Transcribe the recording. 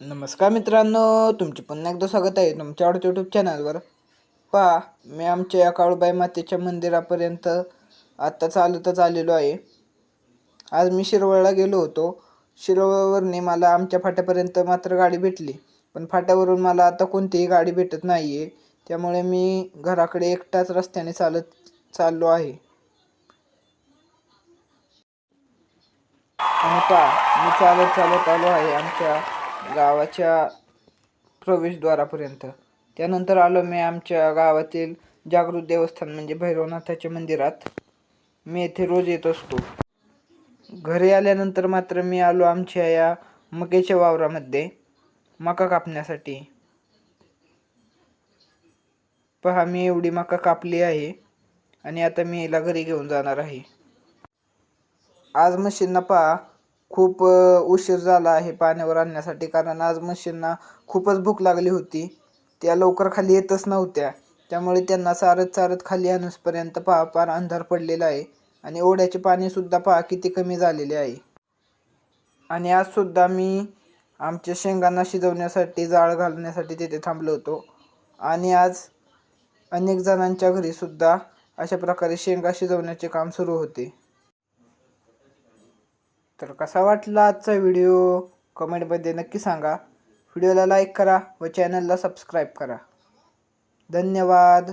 नमस्कार मित्रांनो तुमचे पुन्हा एकदा स्वागत आहे तुमच्या आवडत्या यूट्यूब चॅनलवर पहा मी आमच्या या काळूबाई मातेच्या मंदिरापर्यंत आत्ता चालतच आलेलो आहे. आज मी शिरवळला गेलो होतो. शिरवळवरने मला आमच्या फाट्यापर्यंत मात्र गाडी भेटली. पण फाट्यावरून मला आता कोणतीही गाडी भेटत नाही आहे त्यामुळे मी घराकडे एकटाच रस्त्याने चालत चाललो आहे. आणि पहा मी चालत चालत आलो आहे आमच्या गावाच्या प्रवेशद्वारापर्यंत. त्यानंतर आलो मी आमच्या गावातील जागृत देवस्थान म्हणजे भैरवनाथाच्या मंदिरात. मी येथे रोज येत असतो. घरी आल्यानंतर मात्र मी आलो आमच्या या मकेच्या वावरामध्ये मका कापण्यासाठी. पहा मी एवढी मका कापली आहे आणि आता मी हिला घरी घेऊन जाणार आहे. आज मशीनना पहा खूप उशीर झाला आहे पाण्यावर आणण्यासाठी. कारण आज मशीनना खूपच भूक लागली होती. त्या लवकर खाली येतच नव्हत्या. त्यामुळे त्यांना चारत चारत खाली आणूसपर्यंत पहा फार अंधार पडलेला आहे. आणि ओढ्याचे पाणीसुद्धा पहा किती कमी झालेले आहे. आणि आज सुद्धा मी आमच्या शेंगांना शिजवण्यासाठी जाळ घालण्यासाठी तिथे थांबलो होतो. आणि आज अनेक जणांच्या घरीसुद्धा अशा प्रकारे शेंगा शिजवण्याचे काम सुरू होते. तर कसा वाटला आजचा व्हिडिओ? कमेंटमध्ये नक्की सांगा. व्हिडिओला लाईक करा व चॅनलला सबस्क्राईब करा. धन्यवाद.